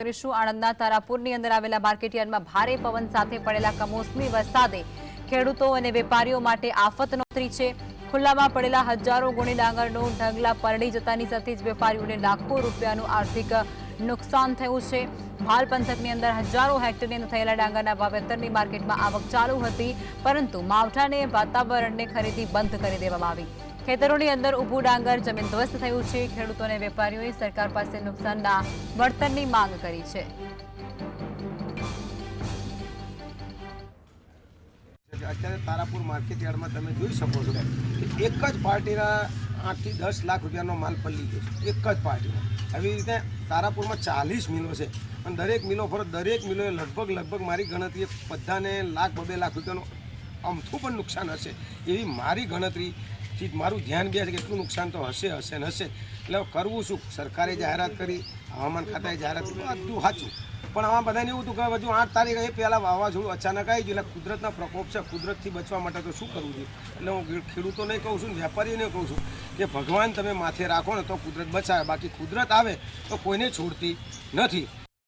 કરીશું. આણંદના તારાપુરની અંદર આવેલા માર્કેટયાર્ડમાં ભારે પવન સાથે પડેલા કમોસમી વરસાદે ખેડૂતો અને વેપારીઓ માટે આફત નોતરી છે. ખુલ્લામાં પડેલા હજારો ગુણી ડાંગરનું ઢગલા પરડી જતાની સાથે જ વેપારીઓને લાખો રૂપિયાનું આર્થિક નુકસાન થયું છે. ભાલ પંથકની અંદર હજારો હેક્ટરની અંદર થયેલા ડાંગરના વાવેતરની માર્કેટમાં આવક ચાલુ હતી, પરંતુ માવઠાને વાતાવરણને ખરીદી બંધ કરી દેવામાં આવી. ખેતરોની અંદર ઊભું ડાંગર જમીન ધ્વસ્ત થયું છે. ખેડૂતો અને વેપારીઓએ સરકાર પાસે નુકસાનના વળતરની માંગ કરી છે. અત્યારે તારાપુર માર્કેટ યાર્ડમાં તમે જોઈ શકો છો કે એક જ પાર્ટીના આઠથી દસ લાખ રૂપિયાનો માલ પલ્લી ગયો છે. એક જ પાર્ટીનો. આવી રીતે તારાપુરમાં ચાલીસ મિલો છે. અને દરેક મિલો ફરો, દરેક મિલોએ લગભગ લગભગ મારી ગણતરીએ બધાને લાખ, બબે લાખ રૂપિયાનું અમથું પણ નુકસાન હશે. એવી મારી ગણતરીથી મારું ધ્યાન બે છે કે એટલું નુકસાન તો હશે હશે ને હશે. એટલે કરવું શું? સરકારે જાહેરાત કરી, હવામાન ખાતાએ જાહેરાત કરી, બધું સાચું. પણ આમાં બધાને એવું હતું કે હજુ આઠ તારીખ એ પહેલાં વાવાઝોડું અચાનક આવી ગયું, એટલે કુદરતના પ્રકોપ છે, કુદરતથી બચવા માટે તો શું કરવું જોઈએ? એટલે હું ખેડૂતોને કહું છું વેપારીને કહું છું કે ભગવાન તમે માથે રાખો ને તો કુદરત બચાવે, બાકી કુદરત આવે તો કોઈને છોડતી નથી.